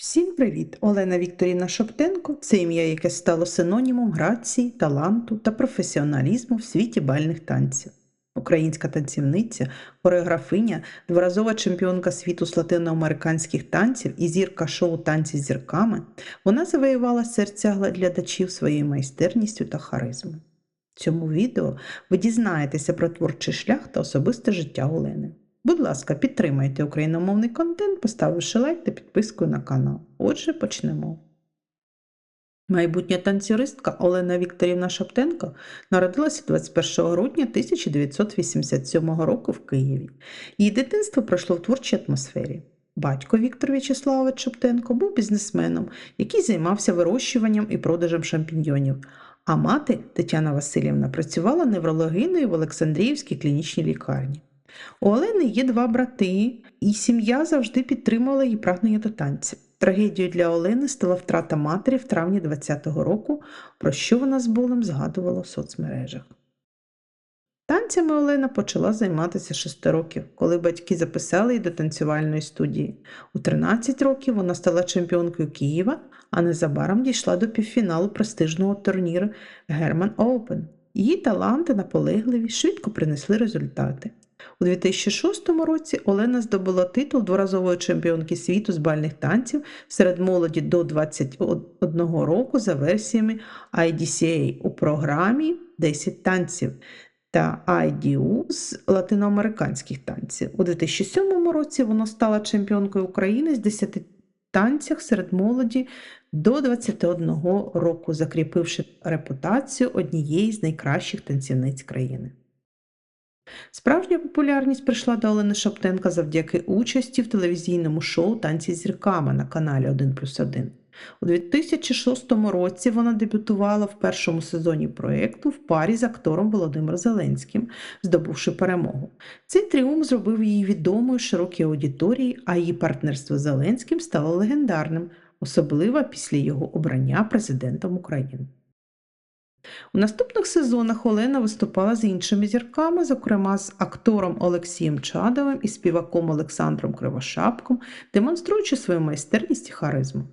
Всім привіт! Олена Вікторівна Шоптенко це ім'я, яке стало синонімом грації, таланту та професіоналізму в світі бальних танців. Українська танцівниця, хореографиня, дворазова чемпіонка світу з латиноамериканських танців і зірка шоу танці з зірками, вона завоювала серця глядачів своєю майстерністю та харизмою. В цьому відео ви дізнаєтеся про творчий шлях та особисте життя Олени. Будь ласка, підтримайте україномовний контент, поставивши лайк та підпискою на канал. Отже, почнемо. Майбутня танцюристка Олена Вікторівна Шаптенко народилася 21 грудня 1987 року в Києві. Її дитинство пройшло в творчій атмосфері. Батько Віктор В'ячеславович Шаптенко був бізнесменом, який займався вирощуванням і продажем шампіньйонів. А мати Тетяна Васильівна працювала неврологиною в Олександріївській клінічній лікарні. У Олени є два брати, і сім'я завжди підтримувала її прагнення до танців. Трагедією для Олени стала втрата матері в травні 20-го року, про що вона з болем згадувала в соцмережах. Танцями Олена почала займатися 6 років, коли батьки записали її до танцювальної студії. У 13 років вона стала чемпіонкою Києва, а незабаром дійшла до півфіналу престижного турніру Герман Оупен. Її таланти наполегливі швидко принесли результати. У 2006 році Олена здобула титул дворазової чемпіонки світу з бальних танців серед молоді до 21 року за версіями IDCA у програмі 10 танців та IDU з латиноамериканських танців. У 2007 році вона стала чемпіонкою України з 10 танцях серед молоді до 21 року, закріпивши репутацію однієї з найкращих танцівниць країни. Справжня популярність прийшла до Олени Шаптенка завдяки участі в телевізійному шоу Танці зірками на каналі 1 плюс 1. У 2006 році вона дебютувала в першому сезоні проєкту в парі з актором Володимиром Зеленським, здобувши перемогу. Цей тріумф зробив її відомою широкій аудиторії, а її партнерство з Зеленським стало легендарним, особливо після його обрання президентом України. У наступних сезонах Олена виступала з іншими зірками, зокрема з актором Олексієм Чадовим і співаком Олександром Кривошапком, демонструючи свою майстерність і харизму.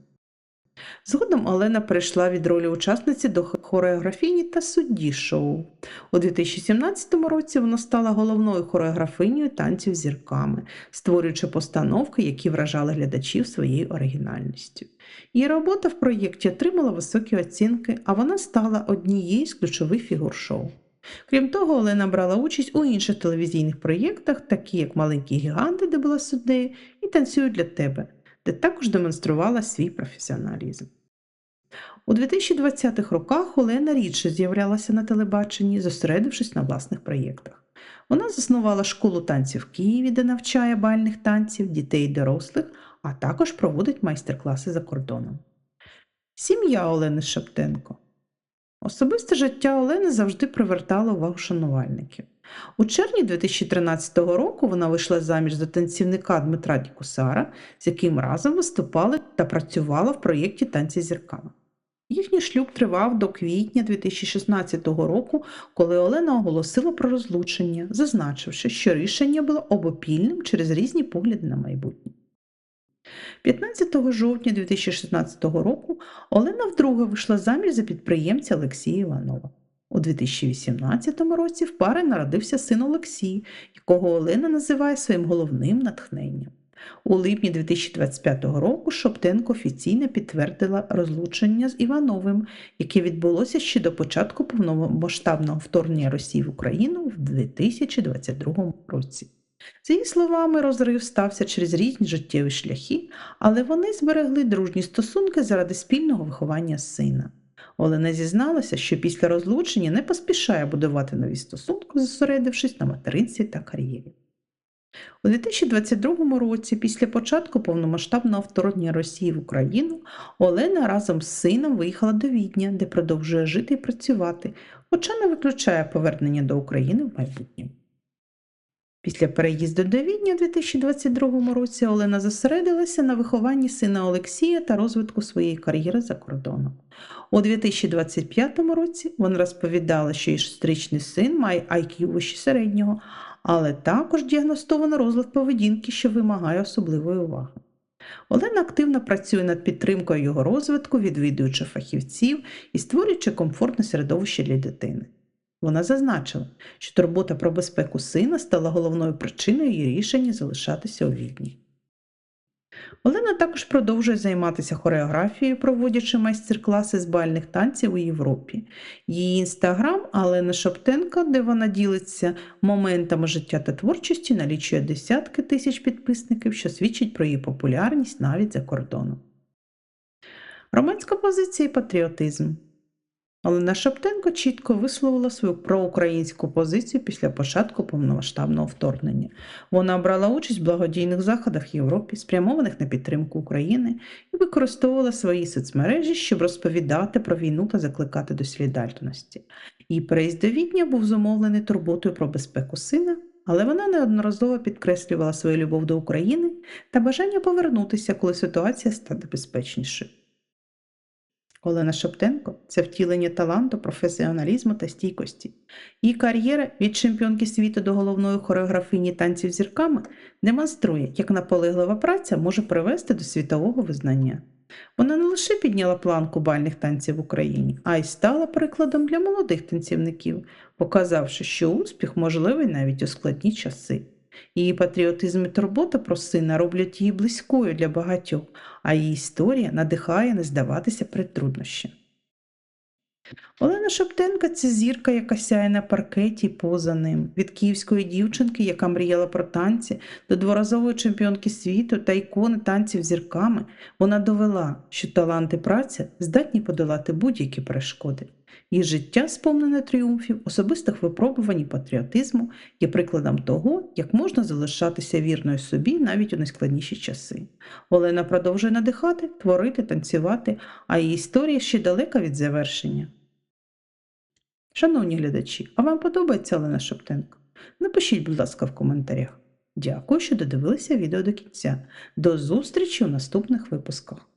Згодом Олена перейшла від ролі учасниці до хореографіні та судді шоу. У 2017 році вона стала головною хореографинею танців зірками, створюючи постановки, які вражали глядачів своєю оригінальністю. Її робота в проєкті отримала високі оцінки, а вона стала однією з ключових фігур шоу. Крім того, Олена брала участь у інших телевізійних проєктах, такі як Маленькі гіганти, де була суддею, і танцюю для тебе де також демонструвала свій професіоналізм. У 2020-х роках Олена рідше з'являлася на телебаченні, зосередившись на власних проєктах. Вона заснувала школу танців в Києві, де навчає бальних танців, дітей і дорослих, а також проводить майстер-класи за кордоном. Сім'я Олени Шептенко. Особисте життя Олени завжди привертало увагу шанувальників. У червні 2013 року вона вийшла заміж за танцівника Дмитра Дікусара, з яким разом виступали та працювала в проєкті танці зірками. Їхній шлюб тривав до квітня 2016 року, коли Олена оголосила про розлучення, зазначивши, що рішення було обопільним через різні погляди на майбутнє. 15 жовтня 2016 року Олена вдруге вийшла заміж за підприємця Олексія Іванова. У 2018 році в пари народився син Олексій, якого Олена називає своїм головним натхненням. У липні 2025 року Шоптенко офіційно підтвердила розлучення з Івановим, яке відбулося ще до початку повномасштабного вторгнення Росії в Україну в 2022 році. За її словами, розрив стався через різні життєві шляхи, але вони зберегли дружні стосунки заради спільного виховання сина. Олена зізналася, що після розлучення не поспішає будувати нові стосунки, зосередившись на материнстві та кар'єрі. У 2022 році, після початку повномасштабного вторгнення Росії в Україну, Олена разом з сином виїхала до Відня, де продовжує жити і працювати, хоча не виключає повернення до України в майбутньому. Після переїзду до Відня у 2022 році Олена зосередилася на вихованні сина Олексія та розвитку своєї кар'єри за кордоном. У 2025 році вона розповідала, що її шестеричний син має IQ вище середнього, але також діагностовано розлад поведінки, що вимагає особливої уваги. Олена активно працює над підтримкою його розвитку, відвідуючи фахівців і створюючи комфортне середовище для дитини. Вона зазначила, що турбота про безпеку сина стала головною причиною її рішення залишатися у Відні. Олена також продовжує займатися хореографією, проводячи майстер-класи з бальних танців у Європі. Її інстаграм Алена Шоптенко, де вона ділиться моментами життя та творчості, налічує десятки тисяч підписників, що свідчить про її популярність навіть за кордоном. Романська позиція і патріотизм. Олена Шоптенко чітко висловила свою проукраїнську позицію після початку повномасштабного вторгнення. Вона брала участь в благодійних заходах Європі, спрямованих на підтримку України, і використовувала свої соцмережі, щоб розповідати про війну та закликати до солідарності. Її переїзд до Відня був зумовлений турботою про безпеку сина, але вона неодноразово підкреслювала свою любов до України та бажання повернутися, коли ситуація стане безпечнішою. Олена Шоптенко це втілення таланту, професіоналізму та стійкості. Її кар'єра від чемпіонки світу до головної хореографині танців зірками демонструє, як наполеглива праця може привести до світового визнання. Вона не лише підняла планку бальних танців в Україні, а й стала прикладом для молодих танцівників, показавши, що успіх можливий навіть у складні часи. Її патріотизм і турбота про сина роблять її близькою для багатьох, а її історія надихає не здаватися перед труднощами. Олена Шептенка це зірка, яка сяє на паркеті поза ним. Від київської дівчинки, яка мріяла про танці, до дворазової чемпіонки світу та ікони танців зірками, вона довела, що талант і праця здатні подолати будь-які перешкоди. Її життя, сповнене тріумфів, особистих випробувань і патріотизму, є прикладом того, як можна залишатися вірною собі навіть у найскладніші часи. Олена продовжує надихати, творити, танцювати, а її історія ще далека від завершення. Шановні глядачі, а вам подобається Олена Шептенко? Напишіть, будь ласка, в коментарях. Дякую, що додивилися відео до кінця. До зустрічі у наступних випусках.